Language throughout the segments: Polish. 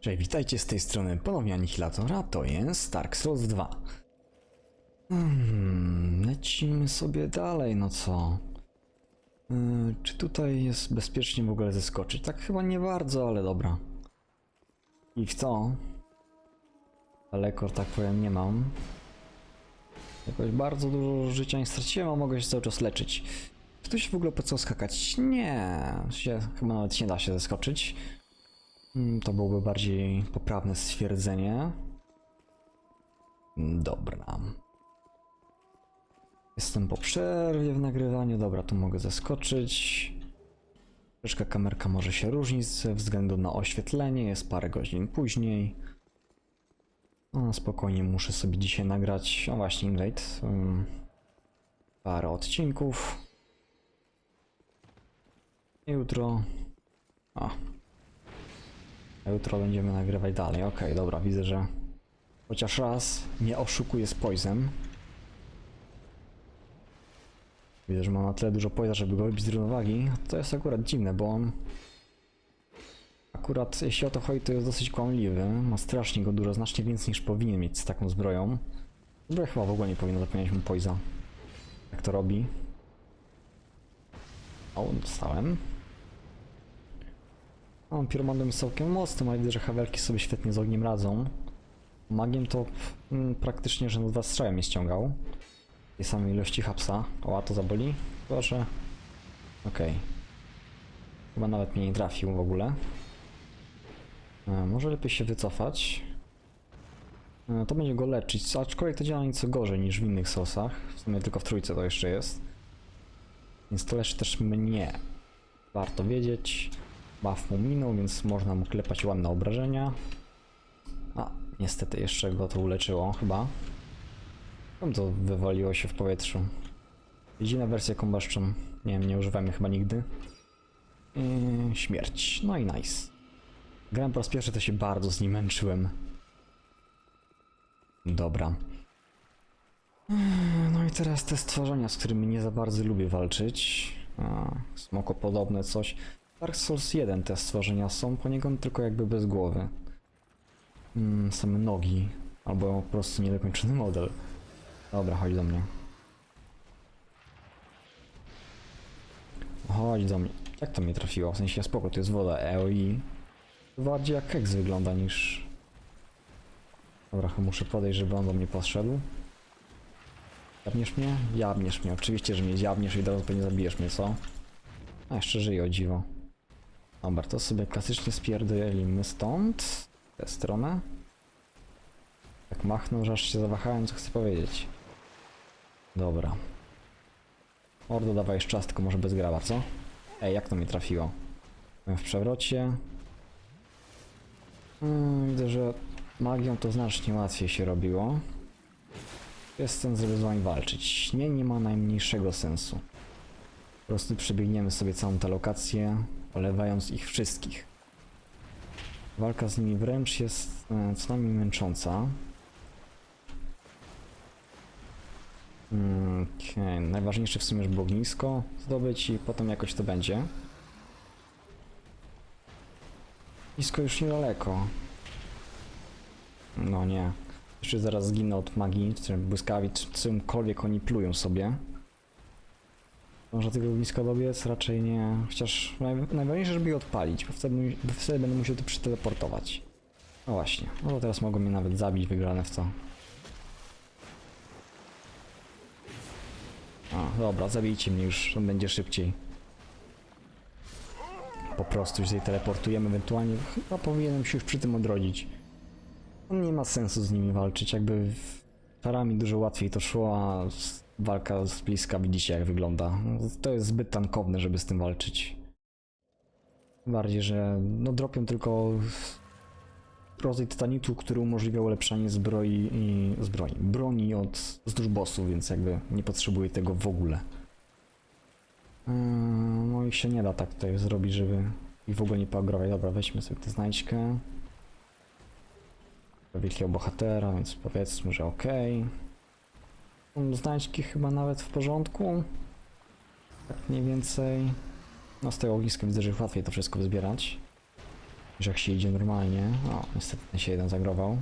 Cześć, witajcie z tej strony ponownie Anihilatora, to jest Dark Souls 2. Hmm, lecimy sobie dalej, no co? Yy, czy tutaj jest bezpiecznie w ogóle zeskoczyć? Tak chyba nie bardzo, ale dobra. I w co? Daleko, że tak powiem, nie mam. Jakoś bardzo dużo życia nie straciłem, a mogę się cały czas leczyć. Czy tu się w ogóle po co skakać? Nie, się, chyba nawet nie da się zeskoczyć. Mm, To byłoby bardziej poprawne stwierdzenie. Dobra. Jestem po przerwie w nagrywaniu. Dobra, tu mogę zaskoczyć. Troszeczkę kamerka może się różnić ze względu na oświetlenie. Jest parę godzin później. No, spokojnie muszę sobie dzisiaj nagrać. O właśnie, Invade. Um, parę odcinków. Jutro. A, jutro będziemy nagrywać dalej. Okej, dobra, widzę, że chociaż raz nie oszukuje z Poizem. Widzę, że ma na tyle dużo Poiza, żeby go wybić z równowagi. To jest akurat dziwne, bo on... Akurat jeśli o to chodzi, to jest dosyć kłamliwy. Ma strasznie go dużo, znacznie więcej niż powinien mieć z taką zbroją. Zbroja chyba w ogóle nie powinno zapewniać mu Poiza. Jak to robi. O, dostałem. Pyromanem jest całkiem mocnym, ale widzę, że Hawelki sobie świetnie z ogniem radzą. Magiem to mm, praktycznie, że na dwa strzały mnie ściągał. Tej samej ilości hapsa. O, a to zaboli? Proszę. Okej. Chyba nawet mnie nie trafił w ogóle. E, może lepiej się wycofać. E, to będzie go leczyć, aczkolwiek to działa nieco gorzej niż w innych sosach. W sumie tylko w trójce to jeszcze jest. Więc to leczy też mnie. Warto wiedzieć. Buff mu minął, więc można mu klepać ładne obrażenia. A, niestety jeszcze go to uleczyło, chyba. Tam to wywaliło się w powietrzu. Jedyna wersja Combustion. Nie wiem, nie używam jej chyba nigdy. Yy, śmierć. No i nice. Grałem po raz pierwszy, to się bardzo z nim męczyłem. Dobra. Yy, No i teraz te stworzenia, z którymi nie za bardzo lubię walczyć. A, smoko podobne coś. Dark Souls 1 te stworzenia są poniekąd tylko jakby bez głowy. Mm, same nogi. Albo po prostu niedokończony model. Dobra, chodź do mnie. Chodź do mnie. Jak to mnie trafiło? W sensie spoko, to jest woda EOI. Bardziej jak keks wygląda niż... Dobra, muszę podejść, żeby on do mnie podszedł. Jabniesz mnie? Jabniesz mnie. Oczywiście, że mnie jabniesz i teraz pewnie zabijesz mnie, co? A, jeszcze żyje o dziwo. Dobra, to sobie klasycznie spierdolimy stąd. Tę stronę. Tak machnął, że aż się zawahałem, co chcę powiedzieć. Dobra. Ordo, dawaj jeszcze czas, tylko może bez graba, co? Ej, jak to mnie trafiło? W przewrocie. Hmm, widzę, że magią to znacznie łatwiej się robiło. Jestem żeby z wami walczyć. Nie, nie ma najmniejszego sensu. Po prostu przebiegniemy sobie całą tę lokację, olewając ich wszystkich. Walka z nimi wręcz jest e, co najmniej męcząca. Mm, Okej, najważniejsze w sumie, żeby ognisko zdobyć i potem jakoś to będzie. Blisko już niedaleko. No nie. Jeszcze zaraz zginę od magii, czy błyskawic, czymkolwiek oni plują sobie. Może tego ogniska dobiec? Raczej nie. Chociaż naj, najważniejsze, żeby je odpalić, bo wtedy, bo wtedy będę musiał tu przyteleportować. No właśnie. No to teraz mogą mnie nawet zabić, wygrane w to. A, dobra, zabijcie mnie już, to będzie szybciej. Po prostu się teleportujemy, ewentualnie chyba powinienem się już przy tym odrodzić. No Nie ma sensu z nimi walczyć, jakby w- dużo łatwiej to szło, a walka z bliska widzicie jak wygląda. To jest zbyt tankowne, żeby z tym walczyć. Tym Bardziej, że no dropią tylko rodzaj tytanitu, który umożliwia ulepszanie zbroi i zbroi, broni od wzdłuż bossów, więc jakby nie potrzebuję tego w ogóle. Yy, No i się nie da tak tutaj zrobić, żeby ich w ogóle nie poagrować. Dobra, weźmy sobie tę znajdźkę. Wielkiego bohatera, więc powiedzmy, że okej. Okay. Znajdźki chyba nawet w porządku. Tak mniej więcej. No z tego ogniska widzę, że łatwiej to wszystko zbierać. że jak się idzie normalnie. O, niestety się jeden zagrował.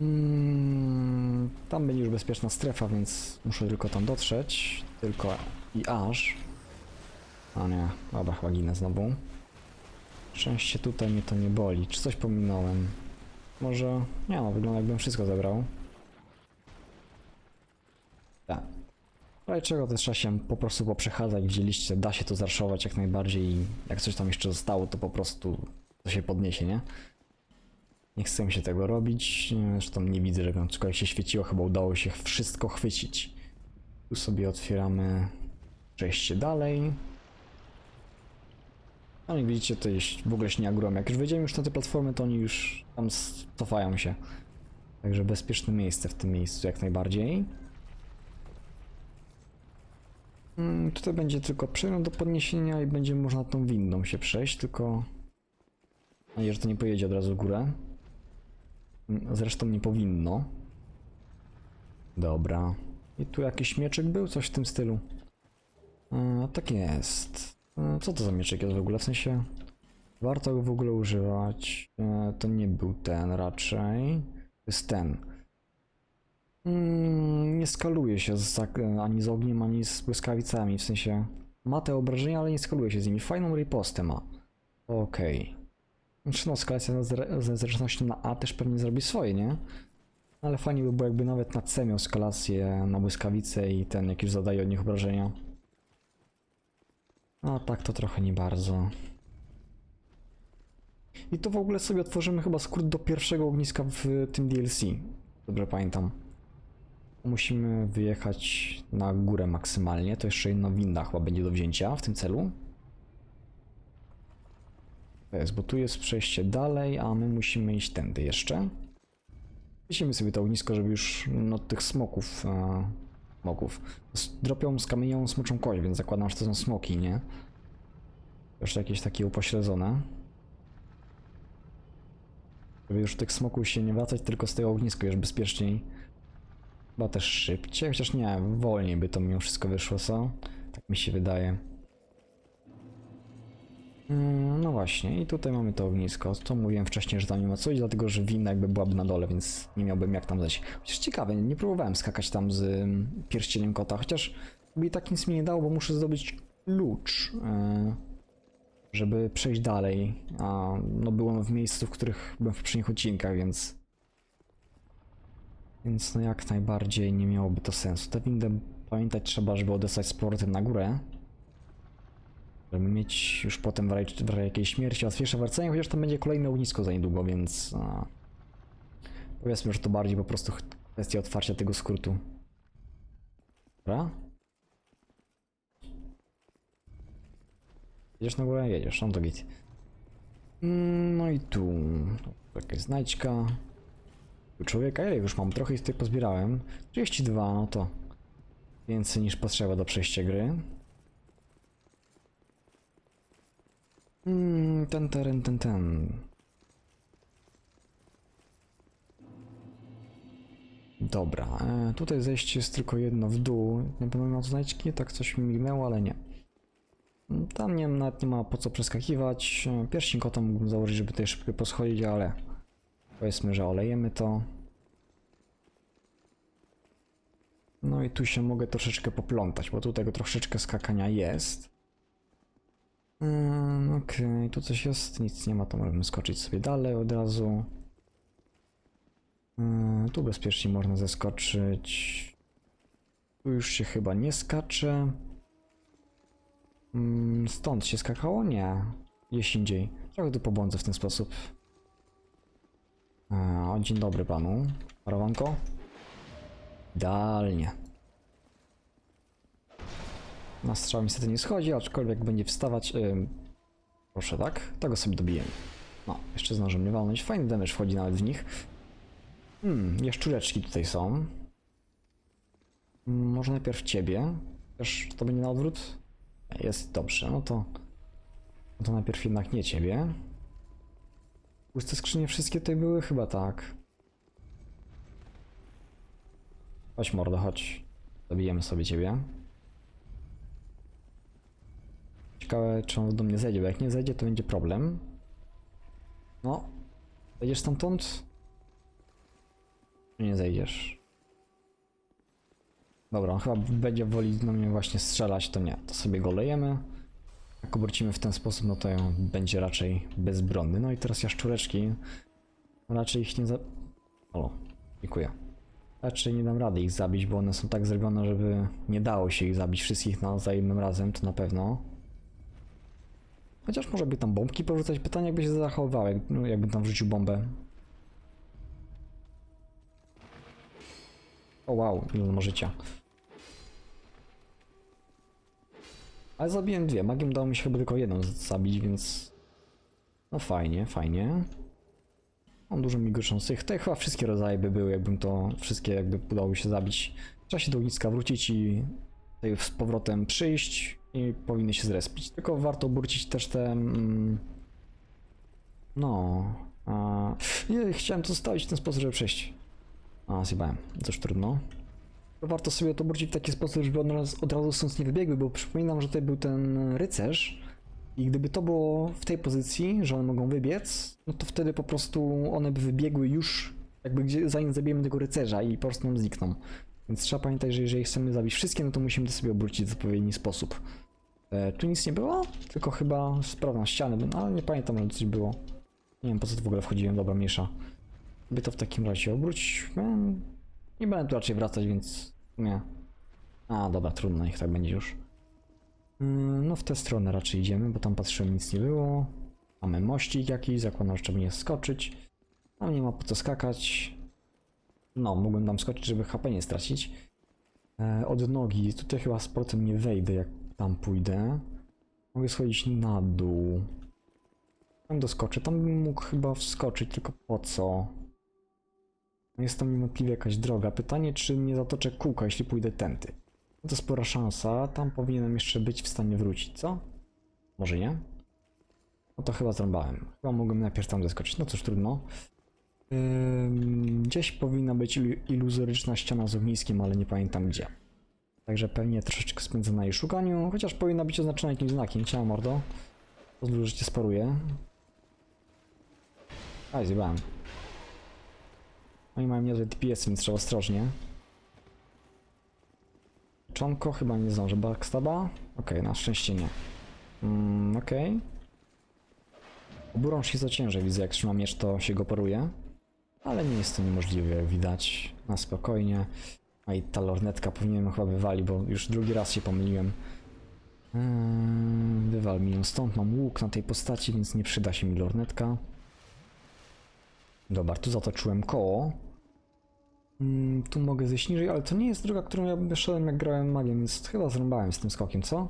Mm, tam będzie już bezpieczna strefa, więc muszę tylko tam dotrzeć. Tylko i aż. A nie, dobra, chyba ginę znowu. Szczęście tutaj mnie to nie boli. Czy coś pominąłem? Może... Nie no, wygląda jakbym wszystko zebrał. Ale czego też trzeba się po prostu poprzechadzać, widzieliście, da się to zarszować jak najbardziej i jak coś tam jeszcze zostało, to po prostu to się podniesie, nie? Nie chcę mi się tego robić, zresztą nie widzę, żeby cokolwiek się świeciło, chyba udało się wszystko chwycić. Tu sobie otwieramy przejście dalej. No jak widzicie, to jest w ogóle nie agrom. Jak już wejdziemy już na te platformy, to oni już tam cofają się. Także bezpieczne miejsce w tym miejscu jak najbardziej. Mm, tutaj będzie tylko przegląd do podniesienia i będzie można tą windą się przejść, tylko... Mam że to nie pojedzie od razu w górę. Mm, Zresztą nie powinno. Dobra. I tu jakiś mieczek był? Coś w tym stylu. E, tak jest. E, co to za mieczek jest w ogóle? W sensie... Warto go w ogóle używać. E, to nie był ten raczej. To jest ten. Mm, nie skaluje się z, tak, ani z ogniem, ani z błyskawicami. W sensie ma te obrażenia, ale nie skaluje się z nimi. Fajną ripostę ma. Okej. Znaczy no, skalacja ze zręcznością na A też pewnie zrobi swoje, nie? Ale fajnie by było jakby nawet na C miał skalację na błyskawice i ten jakiś zadaje od nich obrażenia. A tak to trochę nie bardzo. I to w ogóle sobie otworzymy chyba skrót do pierwszego ogniska w tym DLC. Dobrze pamiętam. Musimy wyjechać na górę maksymalnie. To jeszcze jedna winda chyba będzie do wzięcia w tym celu. To jest, bo tu jest przejście dalej, a my musimy iść tędy jeszcze. Weźmiemy sobie to ognisko, żeby już no, tych smoków, e, smoków, dropią z kamienią smoczą kość, więc zakładam, że to są smoki, nie? Jeszcze jakieś takie upośledzone. Żeby już tych smoków się nie wracać, tylko z tego ogniska już bezpieczniej. Chyba też szybciej, chociaż nie, wolniej by to mimo wszystko wyszło, co? Tak mi się wydaje. Mm, No właśnie, i tutaj mamy to ognisko. Co mówiłem wcześniej, że tam nie ma co iść, dlatego że winna jakby byłaby na dole, więc nie miałbym jak tam zejść. Chociaż ciekawe, nie próbowałem skakać tam z ym, pierścieniem kota, chociaż by i tak nic mi nie dało, bo muszę zdobyć klucz, yy, żeby przejść dalej. A no byłem w miejscu, w których byłem w poprzednich odcinkach, więc więc no jak najbardziej nie miałoby to sensu. Tę windę pamiętać trzeba, żeby odesłać z na górę. Żeby mieć już potem w razie, w razie jakiejś śmierci łatwiejsze wracanie, chociaż tam będzie kolejne ognisko za niedługo, więc... A, powiedzmy, że to bardziej po prostu kwestia otwarcia tego skrótu. Dobra? Jedziesz na górę? Jedziesz, no to git. Mm, No i tu... Jakaś znajdźka. Człowieka, ile już mam? Trochę ich tutaj pozbierałem. 32, no to więcej niż potrzeba do przejścia gry. Mm, ten teren, ten, ten. Dobra, e, tutaj zejście jest tylko jedno w dół. Nie będę miał znajdźki, tak coś mi mignęło, ale nie. Tam nie, nawet nie ma po co przeskakiwać. E, Pierścień kota mógłbym założyć, żeby tutaj szybko poschodzić, ale powiedzmy, że olejemy to. No i tu się mogę troszeczkę poplątać, bo tu tego troszeczkę skakania jest. Mm, Okej, tu coś jest, nic nie ma, to możemy skoczyć sobie dalej od razu. Mm, tu bezpiecznie można zeskoczyć. Tu już się chyba nie skacze. Mm, Stąd się skakało? Nie. Gdzieś indziej. Trochę tu pobłądzę w ten sposób. O, dzień dobry panu. Parawanko? Idealnie. Na strzał niestety nie schodzi, aczkolwiek będzie wstawać. ym, proszę, tak? Tego sobie dobijemy. No, jeszcze zdążę mnie walnąć. Fajny damage wchodzi nawet w nich. Hmm, jaszczureczki tutaj są. Mm, Może najpierw ciebie. Też to będzie na odwrót? Jest dobrze, no to. No to najpierw jednak nie ciebie. Puste skrzynie wszystkie tutaj były? Chyba tak. Chodź mordo, chodź. Zabijemy sobie ciebie. Ciekawe czy on do mnie zejdzie, bo jak nie zejdzie, to będzie problem. No. Zejdziesz stamtąd? Czy nie zejdziesz? Dobra, on chyba będzie woli na mnie właśnie strzelać, to nie. To sobie go lejemy. Jak obrócimy w ten sposób, no to będzie raczej bezbronny. No i teraz jaszczureczki. Raczej ich nie za... O, dziękuję. Raczej nie dam rady ich zabić, bo one są tak zrobione, żeby nie dało się ich zabić wszystkich na, za jednym razem, to na pewno. Chociaż może by tam bombki porzucać. Pytanie, jakby się zachowywał, no, jakby tam wrzucił bombę. O wow, ile on ma życia. Ale zabiłem dwie. Magiem dało mi się chyba tylko jedną zabić, więc... No fajnie, fajnie. Mam dużo migoczących. To chyba wszystkie rodzaje by były, jakbym to wszystkie jakby udało się zabić. Trzeba się do ogniska wrócić i tutaj z powrotem przyjść i powinny się zrespić. Tylko warto obrócić też te... Mm, no... A, nie, chciałem to zostawić w ten sposób, żeby przejść. A, zjebałem. Cóż trudno. To warto sobie to obrócić w taki sposób, żeby od razu, od razu stąd nie wybiegły, bo przypominam, że tutaj był ten rycerz i gdyby to było w tej pozycji, że one mogą wybiec, no to wtedy po prostu one by wybiegły już jakby gdzie, zanim zabijemy tego rycerza i po prostu nam znikną. Więc trzeba pamiętać, że jeżeli chcemy zabić wszystkie, no to musimy to sobie obrócić w odpowiedni sposób. E, tu nic nie było, tylko chyba sprawna ściany, no, ale nie pamiętam, że coś było. Nie wiem po co tu w ogóle wchodziłem, dobra, mniejsza. By to w takim razie obrócić. em, Nie będę tu raczej wracać, więc nie. A, dobra, trudno, niech tak będzie już. Mm, No w tę stronę raczej idziemy, bo tam patrzyłem, nic nie było. Mamy mościk jakiś, zakładam, że trzeba mnie skoczyć. Tam nie ma po co skakać. No, mógłbym tam skoczyć, żeby HP nie stracić. E, od nogi, tutaj chyba z portem nie wejdę, jak tam pójdę. Mogę schodzić na dół. Tam doskoczę, tam bym mógł chyba wskoczyć, tylko po co? Jest tam niewątpliwie jakaś droga. Pytanie, czy nie zatoczę kółka, jeśli pójdę tędy. To spora szansa, tam powinienem jeszcze być w stanie wrócić, co? Może nie? No to chyba zrąbałem. Chyba mogłem najpierw tam zeskoczyć, no cóż, trudno. Ym, gdzieś powinna być ilu- iluzoryczna ściana z ogniskiem, ale nie pamiętam gdzie. Także pewnie troszeczkę spędzę na jej szukaniu, chociaż powinna być oznaczona jakimś znakiem. Ciao mordo. Pozwól, że cię sparuję. A, zjebałem. Oni mają niezłe DPS, więc trzeba ostrożnie. Czonko chyba nie zdąży. Backstaba? Okej, na szczęście nie. Mm, okej. Się za ciężej, widzę jak trzyma miecz, to się go paruje. Ale nie jest to niemożliwe, jak widać. Na spokojnie. A i ta lornetka powinienem chyba wywali, bo już drugi raz się pomyliłem. Eee, wywal mi ją stąd, mam łuk na tej postaci, więc nie przyda się mi lornetka. Dobra, tu zatoczyłem koło. Mm, tu mogę zejść niżej, ale to nie jest droga, którą ja wyszedłem jak grałem magiem, więc chyba zrąbałem z tym skokiem, co?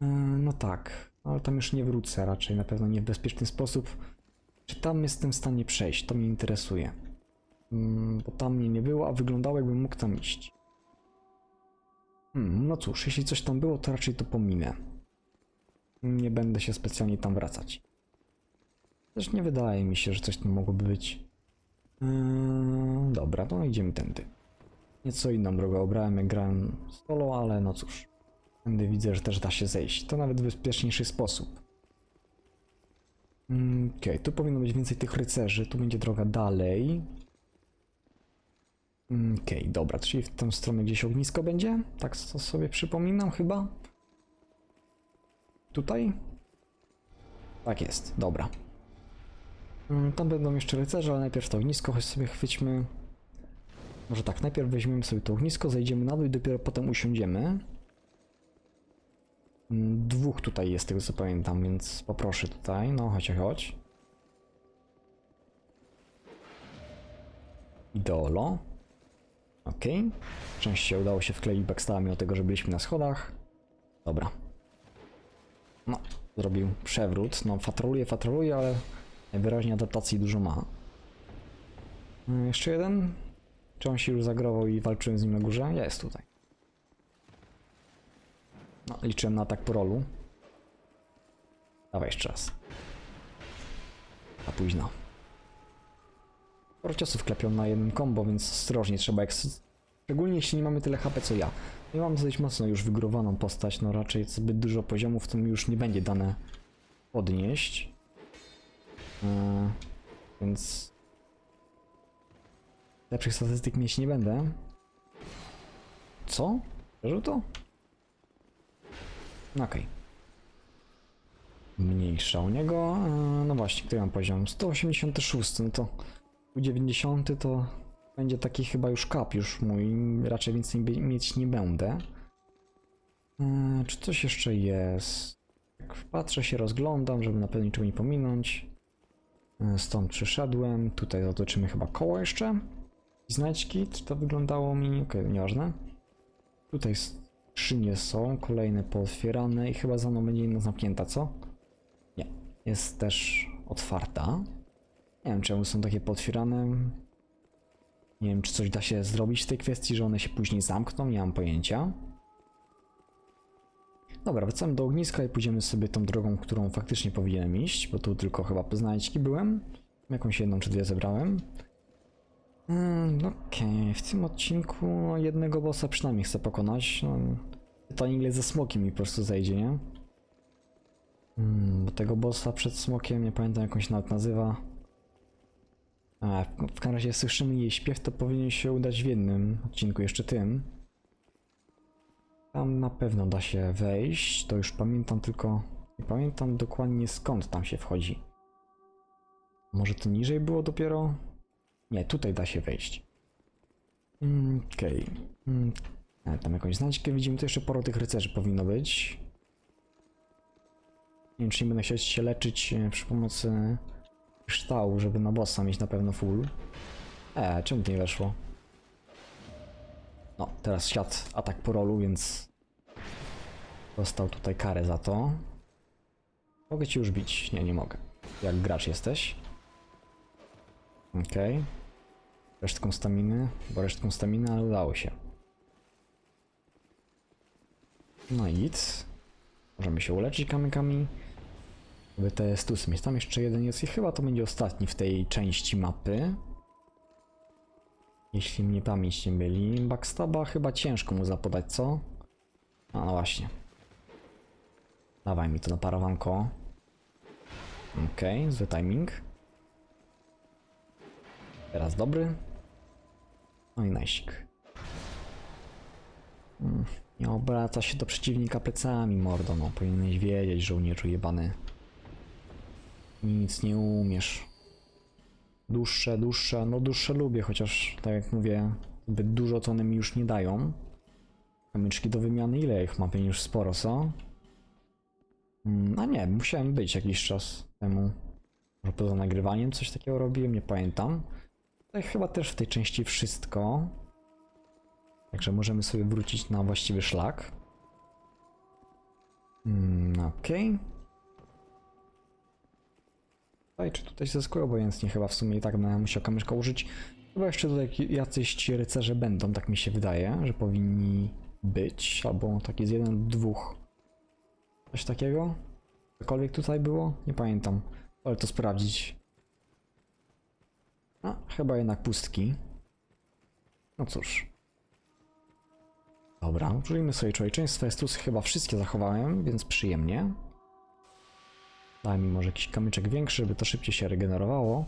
Yy, no tak, ale tam już nie wrócę raczej, na pewno nie w bezpieczny sposób. Czy tam jestem w stanie przejść? To mnie interesuje. Mm, bo tam mnie nie było, a wyglądało jakbym mógł tam iść. Hmm, no cóż, jeśli coś tam było, to raczej to pominę. Nie będę się specjalnie tam wracać. Też nie wydaje mi się, że coś tam mogłoby być. Yy, dobra, to idziemy tędy. Nieco inną drogę obrałem, jak grałem solo, ale no cóż. Tędy widzę, że też da się zejść. To nawet bezpieczniejszy sposób. Mm, Okej, tu powinno być więcej tych rycerzy. Tu będzie droga dalej. Mm, Okej, dobra, czyli w tę stronę gdzieś ognisko będzie? Tak sobie przypominam chyba. Tutaj? Tak jest, dobra. Mm, Tam będą jeszcze rycerze, ale najpierw to ognisko, choć sobie chwyćmy. Może tak, najpierw weźmiemy sobie to ognisko, zejdziemy na dół i dopiero potem usiądziemy. Mm, Dwóch tutaj jest, tego co pamiętam, więc poproszę tutaj. No, chodź, chodź. Idolo. Okej. Szczęście udało się wkleić backstaba mimo tego, że byliśmy na schodach. Dobra. No, zrobił przewrót. No, fatroluje, fatroluje, ale najwyraźniej adaptacji dużo ma. Mm, Jeszcze jeden? Czy on się już zagrował i walczyłem z nim na górze? Jest tutaj. No, liczyłem na atak po rolu. Dawaj jeszcze raz. A późno. Sporo ciosów klepią na jednym combo, więc ostrożnie trzeba jak... Szczególnie jeśli nie mamy tyle HP co ja. Ja mam dosyć mocno już wygórowaną postać, no raczej zbyt dużo poziomów to mi już nie będzie dane podnieść. Eee, więc lepszych statystyk mieć nie będę. Co? Przeżył to? No Okej. Mniejsza u niego. Eee, no właśnie, który mam poziom? 186, no to 90 to będzie taki chyba już kap już mój, raczej więcej mieć nie będę. Eee, czy coś jeszcze jest? Tak patrzę się, rozglądam, żeby na pewno niczego nie pominąć. Eee, Stąd przyszedłem, tutaj zobaczymy chyba koło jeszcze. Znajdźki, czy to wyglądało mi? Okej, nieważne. Tutaj skrzynie są, kolejne pootwierane i chyba za mną będzie jedna zamknięta, co? Nie, jest też otwarta. Nie wiem czemu są takie pootwierane. Nie wiem, czy coś da się zrobić w tej kwestii, że one się później zamkną, nie mam pojęcia. Dobra, wracamy do ogniska i pójdziemy sobie tą drogą, którą faktycznie powinienem iść, bo tu tylko chyba po byłem. Jakąś jedną czy dwie zebrałem. Mm, Okej, w tym odcinku jednego bossa przynajmniej chcę pokonać. No, pytanie ile ze smokiem mi po prostu zejdzie, nie? Mm, bo tego bossa przed smokiem, nie pamiętam jak on się nawet nazywa. A, w, w każdym razie słyszymy jej śpiew, to powinien się udać w jednym odcinku, jeszcze tym. Tam na pewno da się wejść, to już pamiętam tylko... Nie pamiętam dokładnie skąd tam się wchodzi. Może to niżej było dopiero? Nie, tutaj da się wejść. Mm, Okej. Mm, a, tam jakąś znaczkę widzimy, to jeszcze sporo tych rycerzy powinno być. Nie wiem, czy nie będę chciał się leczyć e, przy pomocy kryształu, żeby na bossa mieć na pewno full. E, czemu to nie weszło? No, teraz siadł atak po rolu, więc dostał tutaj karę za to. Mogę ci już bić? Nie, nie mogę. Jak gracz jesteś. Okej. Resztką staminy, bo resztką staminy, ale udało się. No i nic. Możemy się uleczyć kamykami. By te stusy. Tam jeszcze jeden jest i chyba to będzie ostatni w tej części mapy. Jeśli mnie pamięć nie byli. Backstaba chyba ciężko mu zapodać, co? A no właśnie. Dawaj mi to na parawanko. Okej, zły timing. Teraz dobry. No i najsik. Mm, Nie obraca się do przeciwnika plecami, mordo, no. Powinieneś wiedzieć, żołnierzu jebany. Nic nie umiesz. Dłuższe, dłuższe, no dłuższe lubię, chociaż tak jak mówię, zbyt dużo to one mi już nie dają. Kamyczki do wymiany, ile ich mam? Pewnie już sporo, co? A nie, musiałem być jakiś czas temu. Może poza nagrywaniem coś takiego robiłem, nie pamiętam. Tutaj chyba też w tej części wszystko. Także możemy sobie wrócić na właściwy szlak. Mm, Okej. Tutaj czy tutaj zyskuje obojętnie chyba w sumie i tak będę musiał kamyczka użyć. Chyba jeszcze tutaj jacyś ci rycerze będą, tak mi się wydaje, że powinni być, albo tak jest jeden lub dwóch. Coś takiego? Cokolwiek tutaj było? Nie pamiętam. Ale to sprawdzić. A, chyba jednak pustki. No cóż. Dobra, użyjmy sobie człowieczeństwa. Estusy chyba wszystkie zachowałem, więc przyjemnie. Daj mi może jakiś kamyczek większy, by to szybciej się regenerowało.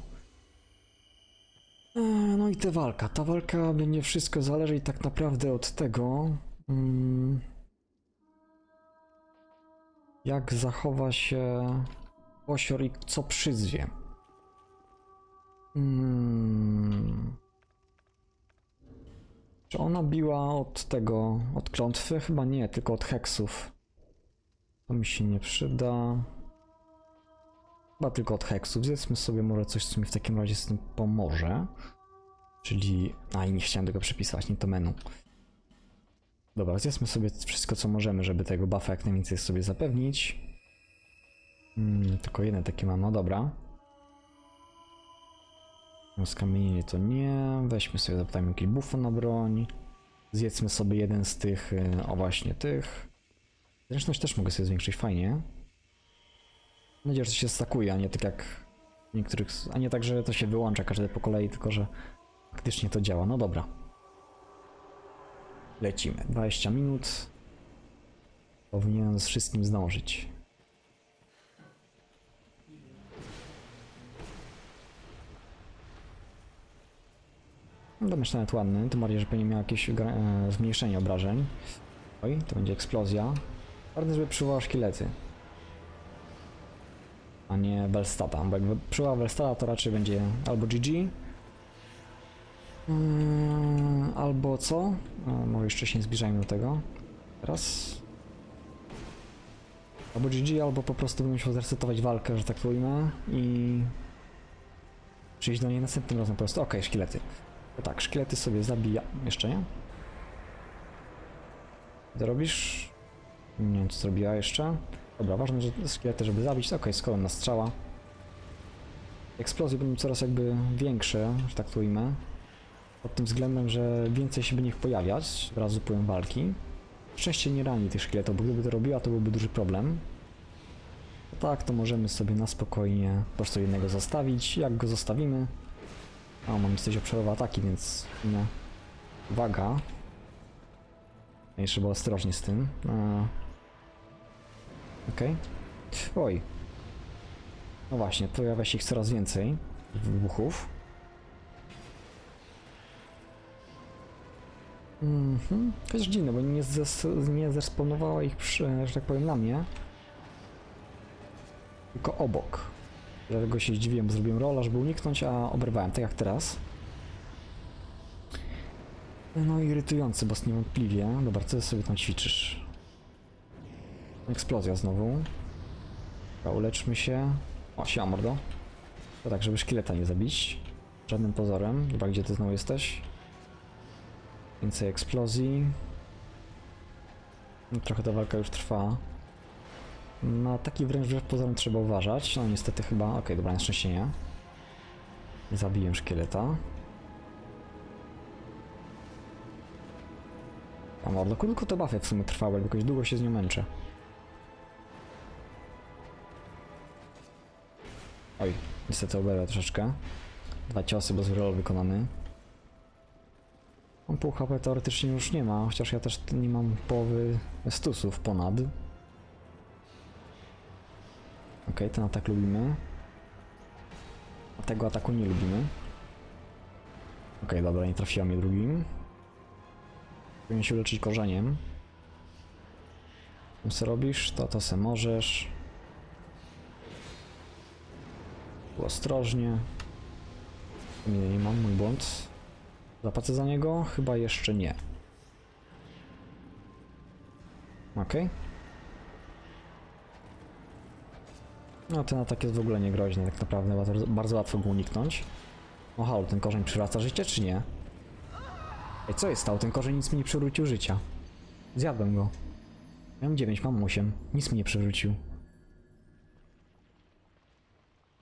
Eee, No i ta walka. Ta walka będzie wszystko zależeć tak naprawdę od tego, mm, jak zachowa się Osior i co przyzwie. Mm. Czy ona biła od tego, od klątwy? Chyba nie, tylko od heksów. To mi się nie przyda. Chyba tylko od heksów. Zjedzmy sobie może coś, co mi w takim razie z tym pomoże. Czyli... A i nie chciałem tego przepisać, nie to menu. Dobra, zjedzmy sobie wszystko, co możemy, żeby tego buffa jak najwięcej sobie zapewnić. Mm, tylko jeden taki mam, no dobra. Skamienienie to nie. Weźmy sobie, zapytajmy jakiś buffa na broń. Zjedzmy sobie jeden z tych, y, o właśnie tych. Zręczność też mogę sobie zwiększyć, fajnie. Nadzieję, że to się stakuje, a nie tak jak niektórych, a nie tak, że to się wyłącza każde po kolei, tylko że faktycznie to działa. No dobra. Lecimy. 20 minut. Powinienem z wszystkim zdążyć. Nawet ładny, tym bardziej, że pewnie miał jakieś e, zmniejszenie obrażeń. Oj, to będzie eksplozja. Ważne, żeby przywołał szkielety. A nie Belstata, bo jakby przywołał Belstata, to raczej będzie albo GG, Mm, albo co? O, może jeszcze się nie zbliżajmy do tego. Teraz. Albo GG, albo po prostu bym musiał zresetować walkę, że tak to ujmę i przyjść do niej następnym razem po prostu. Okej, szkielety. To tak, szkielety sobie zabija. Jeszcze nie? Co robisz? Nie wiem, co zrobiła jeszcze. Dobra, ważne, że szkielety, żeby zabić. Okej, okay, kolonna strzała. Eksplozje będą coraz jakby większe, że tak to ujmę. Pod tym względem, że więcej się będzie ich pojawiać wraz z upływem walki. Szczęście nie rani tych szkieletów, bo gdyby to robiła, to byłby duży problem. To tak, to możemy sobie na spokojnie po prostu jednego zostawić. Jak go zostawimy... A, mam dosyć obszarowe ataki, więc... Nie. Uwaga. Jeszcze było ostrożnie z tym. A... Okej. Oj. No właśnie, pojawia się ich coraz więcej. Wybuchów. Mhm. Chociaż dziwne, bo nie, zes nie zesponowała ich, przy, że tak powiem, na mnie. Tylko obok. Dlatego się zdziwiłem, bo zrobiłem rola, żeby uniknąć, a oberwałem, tak jak teraz. No irytujący boss niewątpliwie. Dobra, co sobie tam ćwiczysz? Eksplozja znowu. Dobra, uleczmy się. O, siema mordo. To tak, żeby szkieleta nie zabić. Żadnym pozorem. Dobra, gdzie ty znowu jesteś? Więcej eksplozji. No, Trochę ta walka już trwa. Na taki wręcz wbrew pozorom trzeba uważać. No niestety chyba... Okej, dobra, na szczęście nie. Zabiłem szkieleta. A mordo, krótko te buffy w sumie trwały, ale jakoś długo się z nią męczę. Oj, niestety oberwę troszeczkę. Dwa ciosy, bo zrol wykonany. On pół HP teoretycznie już nie ma, chociaż ja też nie mam połowy stusów ponad. Okej, ten atak lubimy. A tego ataku nie lubimy. Okej, dobra, nie trafiła mnie drugim. Powinien się uleczyć korzeniem. Co robisz? To to se możesz. Tu Ostrożnie. Nie, nie mam, mój błąd. Zapłacę za niego? Chyba jeszcze nie. Okej. No ten atak jest w ogóle niegroźny, tak naprawdę bardzo, bardzo łatwo go uniknąć. O halo, ten korzeń przywraca życie czy nie? Ej, co jest stało? Ten korzeń nic mi nie przywrócił życia. Zjadłem go. Miałem 9, mam 8. Nic mi nie przywrócił.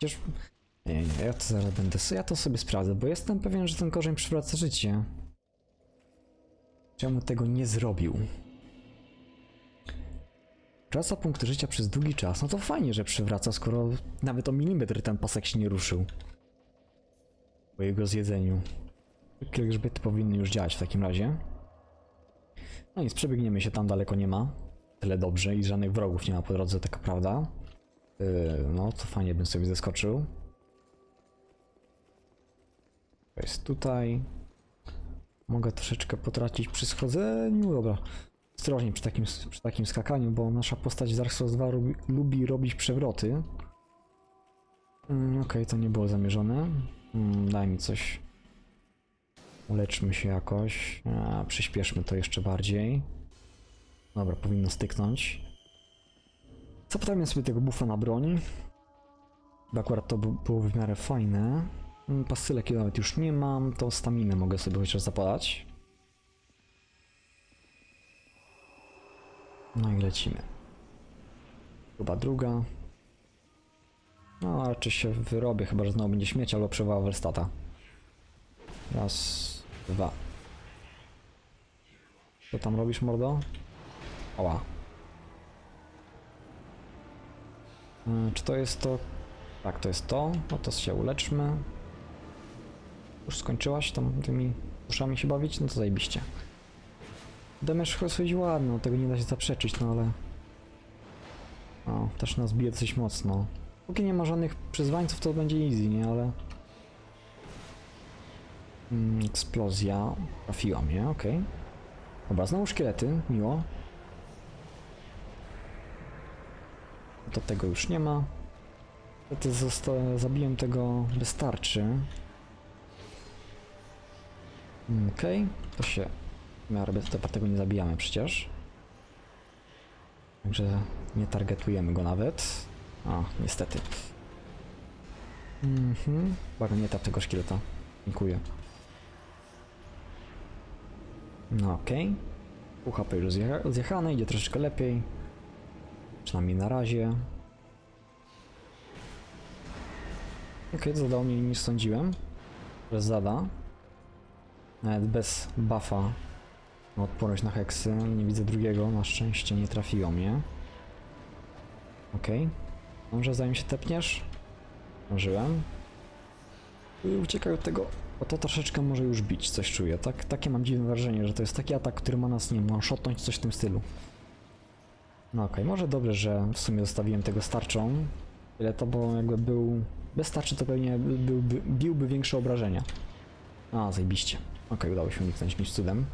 Przecież... Nie, nie, ja to zaraz będę... Ja to sobie sprawdzę, bo jestem pewien, że ten korzeń przywraca życie. Czemu tego nie zrobił? Wraca punkty życia przez długi czas. No to fajnie, że przywraca, skoro nawet o milimetr ten pasek się nie ruszył. Po jego zjedzeniu. Takie grzbiety powinny już działać w takim razie. No nic, przebiegniemy się, tam daleko nie ma. Tyle dobrze i żadnych wrogów nie ma po drodze, taka prawda. Yy, no, to fajnie bym sobie zeskoczył. To jest tutaj. Mogę troszeczkę potracić przy schodzeniu. Dobra. Ostrożnie przy takim, przy takim skakaniu, bo nasza postać z Dark Souls 2 lubi, lubi robić przewroty. Mm, Okej, to nie było zamierzone. Mm, daj mi coś. Uleczmy się jakoś. A, przyspieszmy to jeszcze bardziej. Dobra, powinno styknąć. Zapytajmy sobie tego buffa na broń. Bo akurat to by- było w miarę fajne. Mm, Pasylek nawet już nie mam, to staminę mogę sobie chociaż zapalać. No i lecimy. Chyba druga. No, raczej się wyrobię, chyba że znowu będzie śmieć albo przewała Werstata. Raz, dwa. Co tam robisz, mordo? Oła. Czy to jest to? Tak, to jest to. No to się uleczmy. Już skończyłaś tam tymi uszami się bawić? No to zajebiście. damage chodzi ładno, tego nie da się zaprzeczyć, no ale... O, też nas bije dosyć mocno. Póki nie ma żadnych przyzwańców, to będzie easy, nie? Ale... Mm, eksplozja. Trafiła mnie, okej. Dobra, znowu szkielety, miło. To tego już nie ma. Niestety zabiłem tego wystarczy. Mm, Okej, to się w miarę tego- nie zabijamy przecież. Także nie targetujemy go nawet. A, niestety. Mhm. Uwaga, nie tap tego szkieleta. Dziękuję. No okej. Pół HP już zjecha- zjechane, idzie troszeczkę lepiej. Przynajmniej na razie. Okej, to zadało mniej niż sądziłem. Że zada. Nawet bez buffa odporność na heksy. Nie widzę drugiego, na szczęście nie trafiło mnie. Okej. Może zanim się tepniesz? Zdążyłem. Uciekaj od tego. O to troszeczkę może już bić, coś czuję. Tak, takie mam dziwne wrażenie, że to jest taki atak, który ma nas, nie wiem, shotnąć coś w tym stylu. No okej, może dobrze, że w sumie zostawiłem tego starczą. Tyle to, bo jakby był... Bez tarczy to pewnie by- byłby, biłby większe obrażenia. A, zajebiście. Okej, udało się uniknąć jakimś cudem.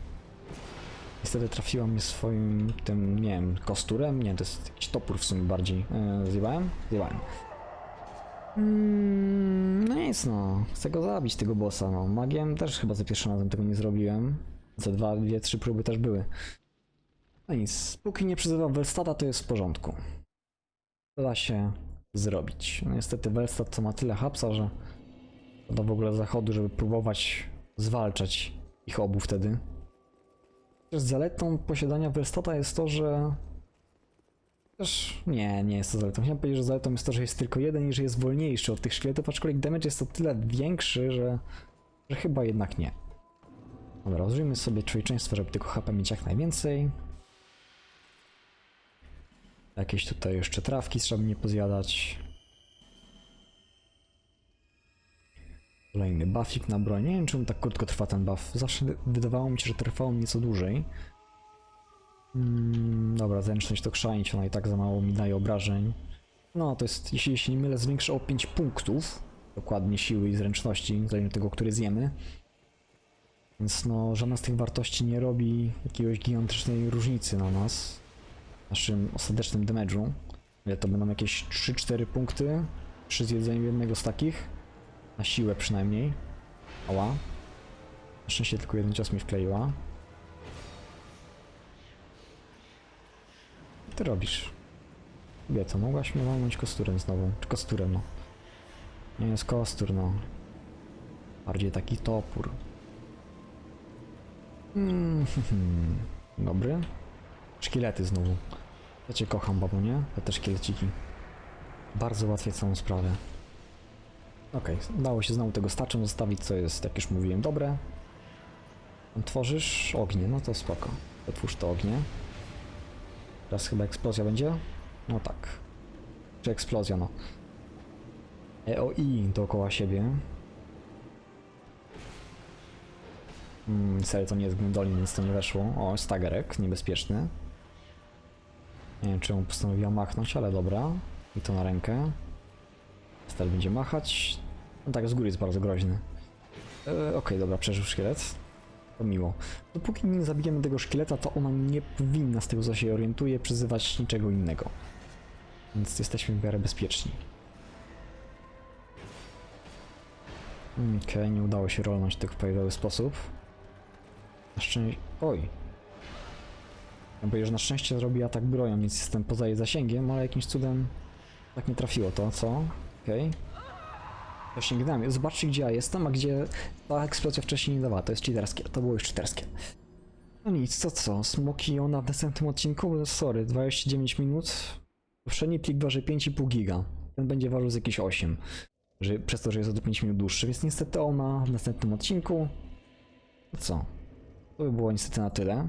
Niestety trafiła mnie swoim tym, nie wiem, kosturem? Nie, to jest jakiś topór w sumie bardziej. Yy, zjebałem? Zjebałem. Mm, no nic no, chcę go zabić tego bossa, no. Magiem też chyba za pierwszym razem tego nie zrobiłem. Za dwa, dwie, trzy próby też były. No nic, póki nie przyzywa Welstada, to jest w porządku. Da się zrobić. No niestety Welstat to ma tyle hapsa, że do w ogóle zachodu, żeby próbować zwalczać ich obu wtedy. Też zaletą posiadania Welstada jest to, że też nie, nie jest to zaletą. Chciałem powiedzieć, że zaletą jest to, że jest tylko jeden i że jest wolniejszy od tych szkieletów, aczkolwiek damage jest o tyle większy, że, że chyba jednak nie. Dobra, użyjmy sobie człowieczeństwo, żeby tylko HP mieć jak najwięcej. Jakieś tutaj jeszcze trawki trzeba nie pozjadać. Kolejny buffik na broń. Nie wiem, czemu tak krótko trwa ten buff. Zawsze wy- wydawało mi się, że trwało nieco dłużej. Mm, dobra, zręczność to chrzanić, ona i tak za mało mi daje obrażeń. No, to jest, jeśli się nie mylę, zwiększa o 5 punktów. Dokładnie siły i zręczności, zależnie od tego, który zjemy. Więc no, żadna z tych wartości nie robi jakiegoś gigantycznej różnicy na nas. Naszym ostatecznym damage'u. To będą jakieś 3-4 punkty przy zjedzeniu jednego z takich. Na siłę przynajmniej. Ała. Na szczęście tylko jeden cios mi wkleiła. Co ty robisz? Kobieto, mogłaś mnie walnąć kosturem znowu. Czy kosturem, no. Nie jest kostur, no. Bardziej taki topór. Mm, Dobry. Szkielety znowu. Ja cię kocham, babo, nie? Ja też szkieleciki. Bardzo ułatwia całą sprawę. Okej, udało się znowu tego starczem zostawić, co jest, jak już mówiłem, dobre. Tworzysz ognie, no to spoko. Otwórz to ognie. Teraz chyba eksplozja będzie? No tak. Czy eksplozja, no. EOI dookoła siebie. Mm, serio, to nie jest Gwendolin, więc to nie weszło. O, stagerek, niebezpieczny. Nie wiem, czemu postanowiła machnąć, ale dobra. I to na rękę. Stel będzie machać. No tak, z góry jest bardzo groźny. E, Okej, dobra, przeżył szkielet. To miło. Dopóki nie zabijemy tego szkieleta, to ona nie powinna, z tego co się orientuje, przyzywać niczego innego. Więc jesteśmy w miarę bezpieczni. Okej, nie udało się rolnąć tego w prawidłowy sposób. Na szczęście... Oj. Ja powiedział, że na szczęście zrobi atak broją, więc jestem poza jej zasięgiem, ale jakimś cudem tak nie trafiło to, co? Okej. To sięgnąłem. Zobaczcie, gdzie ja jestem, a gdzie ta eksplozja wcześniej nie dawała. To jest cheaterskie. To było już cheaterskie. No nic, to co? Smoki ona w następnym odcinku? No Sorry, 29 minut. Poprzedni plik waży 5,5 giga. Ten będzie ważył z jakieś 8. Że, przez to, że jest o 5 minut dłuższy, więc niestety ona w następnym odcinku. No co? To by było niestety na tyle.